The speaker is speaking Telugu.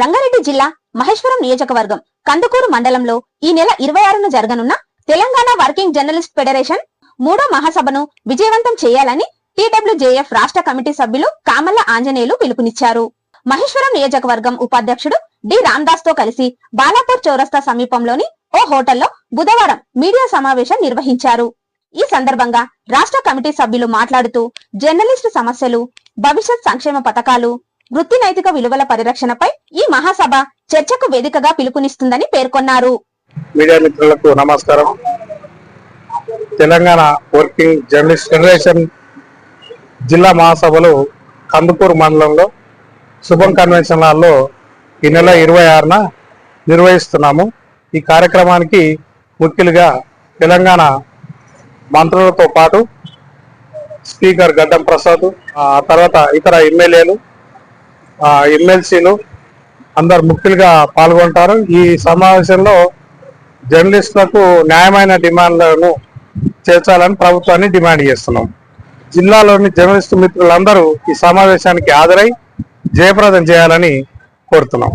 రంగారెడ్డి జిల్లా మహేశ్వరం నియోజకవర్గం కందుకూరు మండలంలో ఈ నెల ఇరవై ఆరున జరగనున్న తెలంగాణ వర్కింగ్ జర్నలిస్ట్ ఫెడరేషన్ మూడో మహాసభను విజయవంతం చేయాలని టీడబ్ల్యూజేఎఫ్ రాష్ట్ర కమిటీ సభ్యులు కామల్ల ఆంజనేయులు పిలుపునిచ్చారు. మహేశ్వరం నియోజకవర్గం ఉపాధ్యక్షుడు డి రామ్దాస్తో కలిసి బాలాపూర్ చౌరస్తా సమీపంలోని ఓ హోటల్లో బుధవారం మీడియా సమావేశం నిర్వహించారు. ఈ సందర్భంగా రాష్ట్ర కమిటీ సభ్యులు మాట్లాడుతూ జర్నలిస్టు సమస్యలు భవిష్యత్ సంక్షేమ పథకాలు వృత్తి నైతిక విలువల పరిరక్షణపై ఈ మహాసభ చర్చకు వేదికగా పిలుపునిస్తుందని పేర్కొన్నారు. మీడియా మిత్రులకు నమస్కారం. తెలంగాణ వర్కింగ్ జర్నలిస్ట్ ఫెడరేషన్ జిల్లా మహాసభలు కందుకూరు మండలంలో శుభం కన్వెన్షన్ హాల్లో ఈ నెల ఇరవై ఆరున నిర్వహిస్తున్నాము. ఈ కార్యక్రమానికి ముఖ్యులుగా తెలంగాణ మంత్రులతో పాటు స్పీకర్ గడ్డం ప్రసాద్ ఆ తర్వాత ఇతర ఎమ్మెల్యేలు ఎమ్మెల్సీలు అందరు ముఖ్యులుగా పాల్గొంటారు. ఈ సమావేశంలో జర్నలిస్టులకు న్యాయమైన డిమాండ్లను చేర్చాలని ప్రభుత్వాన్ని డిమాండ్ చేస్తున్నాం. జిల్లాలోని జర్నలిస్టు మిత్రులందరూ ఈ సమావేశానికి హాజరై జయప్రదం చేయాలని కోరుతున్నాం.